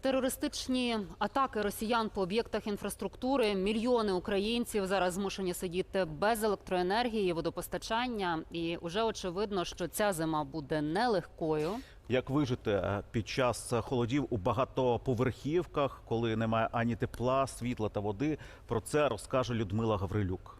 Терористичні атаки росіян по об'єктах інфраструктури мільйони українців зараз змушені сидіти без електроенергії, водопостачання. І вже очевидно, що ця зима буде нелегкою. Як вижити е, під час холодів у багатоповерхівках, коли немає ані тепла, світла та води? Про це розкаже Людмила Гаврилюк.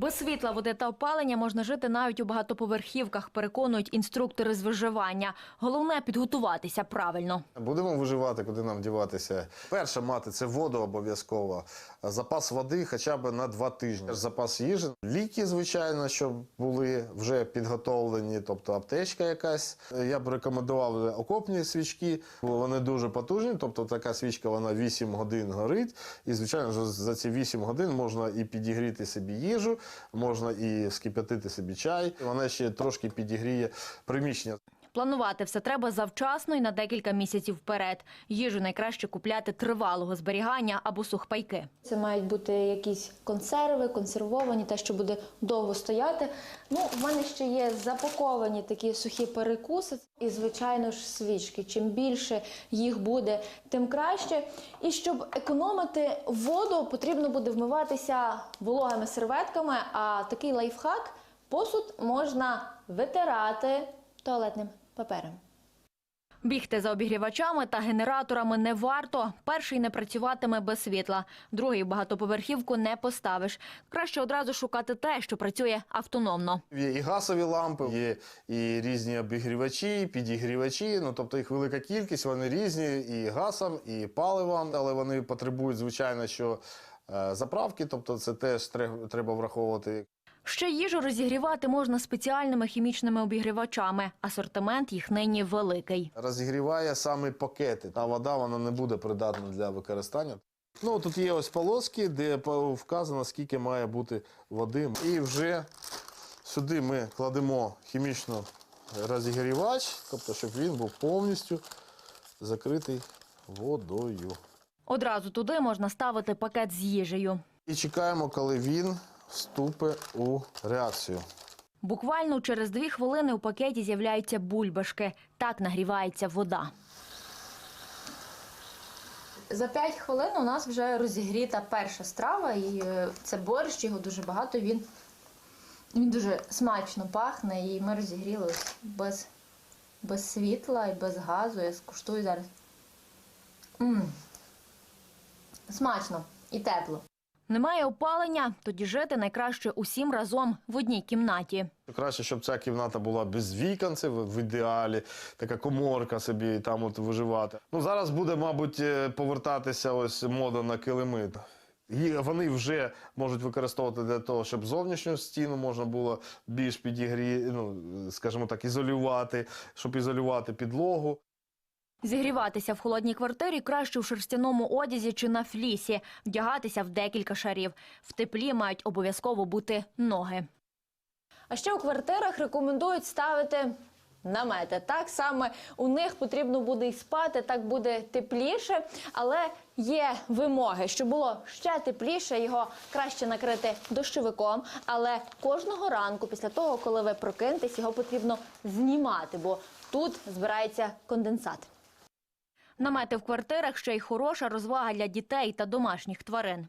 Без світла, води та опалення можна жити навіть у багатоповерхівках, переконують інструктори з виживання. Головне підготуватися правильно. Будемо виживати, куди нам діватися. Перша мати це воду обов'язково. Запас води хоча б на два тижні. Запас їжі, ліки, звичайно, щоб були вже підготовлені, тобто аптечка якась. Я б рекомендував окопні свічки, бо вони дуже потужні. Тобто така свічка вона 8 годин горить. І звичайно за ці 8 годин можна і підігріти собі їжу, можна і скип'ятити собі чай. Вона ще трошки підігріє приміщення. Планувати все треба завчасно і на декілька місяців вперед. Їжу найкраще купляти тривалого зберігання або сухпайки. Це мають бути якісь консерви, консервовані, те, що буде довго стояти. Ну, в мене ще є запаковані такі сухі перекуси, і, звичайно ж, свічки. Чим більше їх буде, тим краще. І щоб економити воду, потрібно буде вмиватися вологими серветками. А такий лайфхак посуд можна витирати туалетним папером. Бігти за обігрівачами та генераторами не варто. Перший не працюватиме без світла, другий багатоповерхівку не поставиш. Краще одразу шукати те, що працює автономно. Є і газові лампи, є і різні обігрівачі, підігрівачі. Ну тобто їх велика кількість, вони різні і газом, і паливом, але вони потребують, звичайно, що е, заправки, тобто це теж тре- треба враховувати. Ще їжу розігрівати можна спеціальними хімічними обігрівачами. Асортимент їх нині великий. Розігріває саме пакети. Та вода вона не буде придатна для використання. Ну тут є ось полоски, де вказано, скільки має бути води. І вже сюди ми кладемо хімічно розігрівач, тобто щоб він був повністю закритий водою. Одразу туди можна ставити пакет з їжею. І чекаємо, коли він вступить у реакцію. Буквально через дві хвилини у пакеті з'являються бульбашки. Так нагрівається вода. За 5 хвилин у нас вже розігріта перша страва, і е, це борщ, його дуже багато. Він, він дуже смачно пахне, і ми розігріли без, без світла і без газу. Я скуштую зараз. м Смачно і тепло. Немає опалення, тоді жити найкраще усім разом в одній кімнаті. Краще, щоб ця кімната була без вікон, це в ідеалі, така коморка собі там от виживати. Ну зараз буде, мабуть, е, повертатися ось мода на килими. І вони вже можуть використовувати для того, щоб зовнішню стіну можна було більш підігрі, ну скажімо так, ізолювати, щоб ізолювати підлогу. Зігріватися в холодній квартирі краще в шерстяному одязі чи на флісі, вдягатися в декілька шарів. В теплі мають обов'язково бути ноги. А ще у квартирах рекомендують ставити намети. Так саме у них потрібно буде і спати, так буде тепліше, але є вимоги, щоб було ще тепліше, його краще накрити дощовиком. Але кожного ранку, після того, коли ви прокинетесь, його потрібно знімати, бо тут збирається конденсат. Намети в квартирах ще й хороша розвага для дітей та домашніх тварин.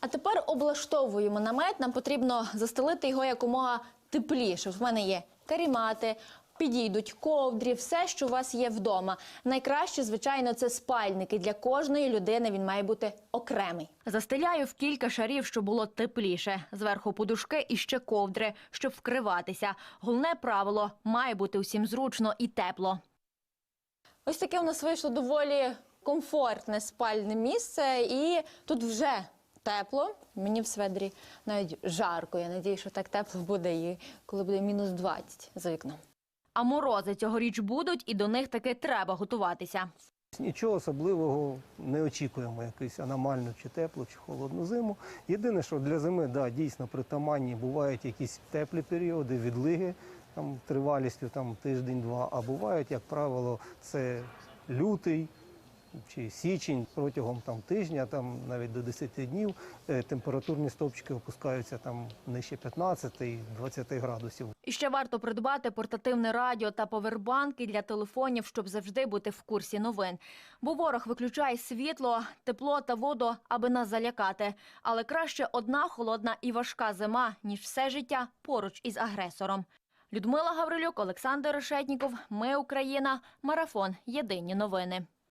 А тепер облаштовуємо намет. Нам потрібно застелити його якомога тепліше. В мене є карімати, підійдуть ковдрі, все, що у вас є вдома. Найкраще, звичайно, це спальники. Для кожної людини він має бути окремий. Застеляю в кілька шарів, щоб було тепліше. Зверху подушки і ще ковдри, щоб вкриватися. Головне правило має бути усім зручно і тепло. Ось таке у нас вийшло доволі комфортне спальне місце, і тут вже тепло. Мені в сведрі навіть жарко. Я надію, що так тепло буде і коли буде мінус 20 за вікном. А морози цьогоріч будуть, і до них таки треба готуватися. Нічого особливого не очікуємо, якусь аномальну чи теплу, чи холодну зиму. Єдине, що для зими да, дійсно притаманні бувають якісь теплі періоди, відлиги там, тривалістю там, тиждень-два, а бувають, як правило, це лютий, чи січень протягом там тижня, там навіть до 10 днів е, температурні стовпчики опускаються там нижче 15 і 20 градусів. І ще варто придбати портативне радіо та повербанки для телефонів, щоб завжди бути в курсі новин. Бо ворог виключає світло, тепло та воду, аби нас залякати. Але краще одна холодна і важка зима, ніж все життя поруч із агресором. Людмила Гаврилюк, Олександр Решетніков. Ми Україна. Марафон. Єдині новини.